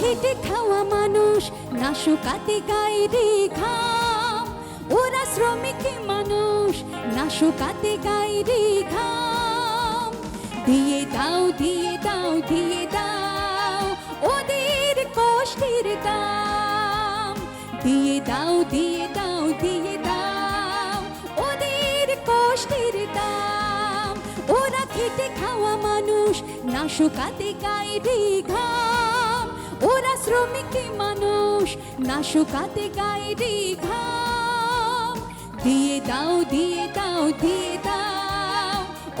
খেটে খাওয়া মানুষ, না শুকাতে গায়ে রে ঘাম ওরা শ্রমিক মানুষ, না শুকাতে গায়ে রে ঘাম দিয়ে দাও দিয়ে দাও দিয়ে দাও, ওদের কষ্টের দাম। দিয়ে দাও দিয়ে দাও দিয়ে দাও, ওদের কষ্টের দাম। ওরা খেটে খাওয়া মানুষ, না শুকাতে গায়ে রে ঘাম ওরা শ্রমিক মানুষ, না শুকাতে গায়ে রে ঘাম। দিয়ে দাও দিয়ে দাও দিয়ে দাও,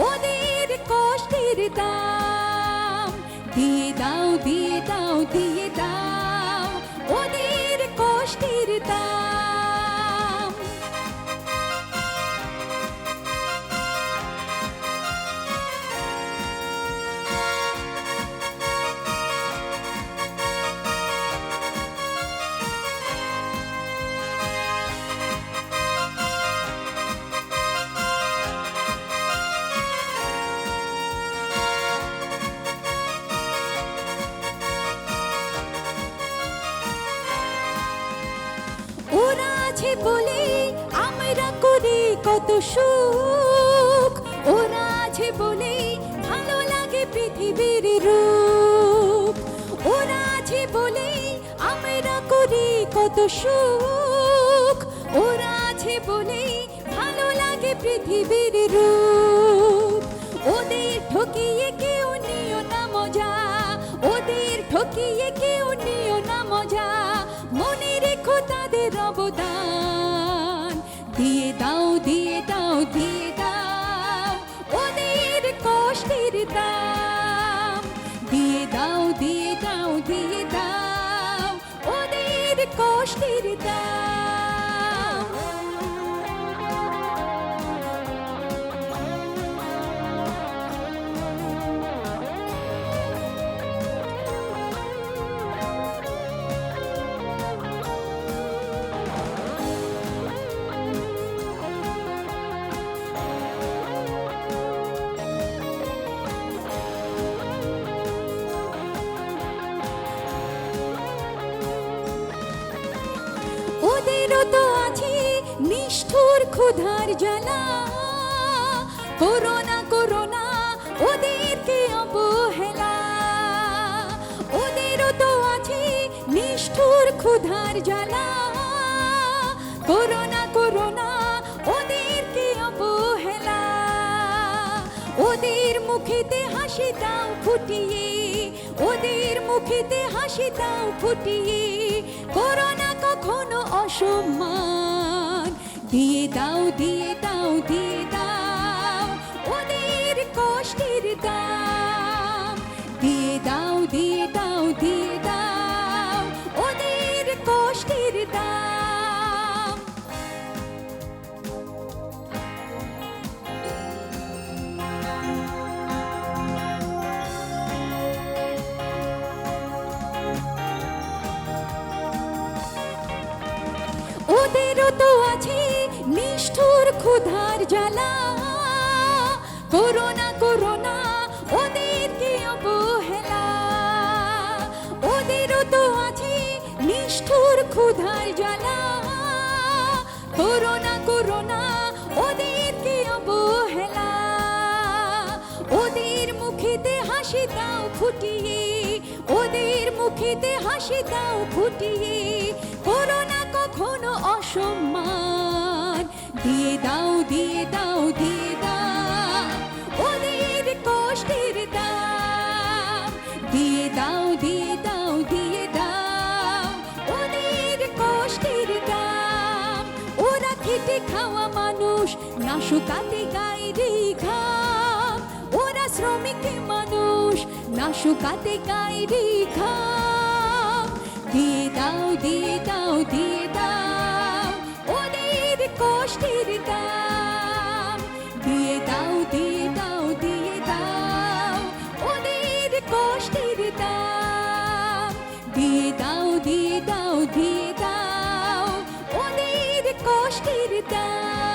ওদের কষ্টের দাম। দিয়ে দাও দিয়ে দাও দিয়ে দাও, ওদের কষ্টের দাম। আছে বলে, আমরা করি কত সুখ। ওরা আছে বলে ভালো লাগে পৃথিবীর রূপ। ওরা আছে বলে আমরা করি কত সুখ। ওরা আছে বলে ভালো লাগে পৃথিবীর রূপ। ওদের ঠকিয়ে কেউ নিও না মজা। ওদের ঠকিয়ে কেউ নিও অবদান। দিয়ে দাও দিয়ে দাও দিয়ে দাও ওদের কষ্টের দাম। দিয়ে দাও দিয়ে দাও দিয়ে দাও ওদের কষ্টের দাম। তো আছে নিষ্ঠুর ক্ষুধার জ্বালা করোনা করোনা, ওদেরকে অবহেলা। ওদেরও তো আছে নিষ্ঠুর ক্ষুধার জ্বালা করোনা করোনা, ওদেরকে অবহেলা। ওদের মুখেতে হাসি দাও ফুটিয়ে। ওদের মুখেতে হাসি দাও ফুটিয়ে, করোনা কখনো অসম্মান। দিয়ে দাও দিয়ে দাও দিয়ে দাও, ওদের কষ্টের দাম। দিয়ে দাও দিয়ে দাও দিয়ে দাও, ওদের কষ্টের দাম। ওদেরও তো আছে, নিষ্ঠুর ক্ষুধার জ্বালা। করোনা করোনা, ওদেরকে অবহেলা। ওদেরও তো আছে নিষ্ঠুর ক্ষুধার জ্বালা। করোনা করোনা ওদেরকে হাসি দাও ফুটিয়ে, ওদের মুখেতে হাসি দাও ফুটিয়ে করোনা কখনো অসম্মান। দিয়ে দাও দিয়ে দাও দিয়ে দাও, ওদের কষ্টের দাম। দিয়ে দাও দিয়ে দাও দিয়ে দাও, ওদের কষ্টের দাম। ওরা খেটে খাওয়া মানুষ না শুকাতে গায়ে রে না শুকাতে গায়ে রে দিয়ে দাও দিয়ে দাও দিয়ে দাও ওদের কষ্টের দাম। দিয়ে দাও দিয়ে দাও দিয়ে দাও ওদের কষ্টের দাম। দিয়ে দাও দিয়ে দাও দিয়ে দাও ওদের কষ্টের দাম।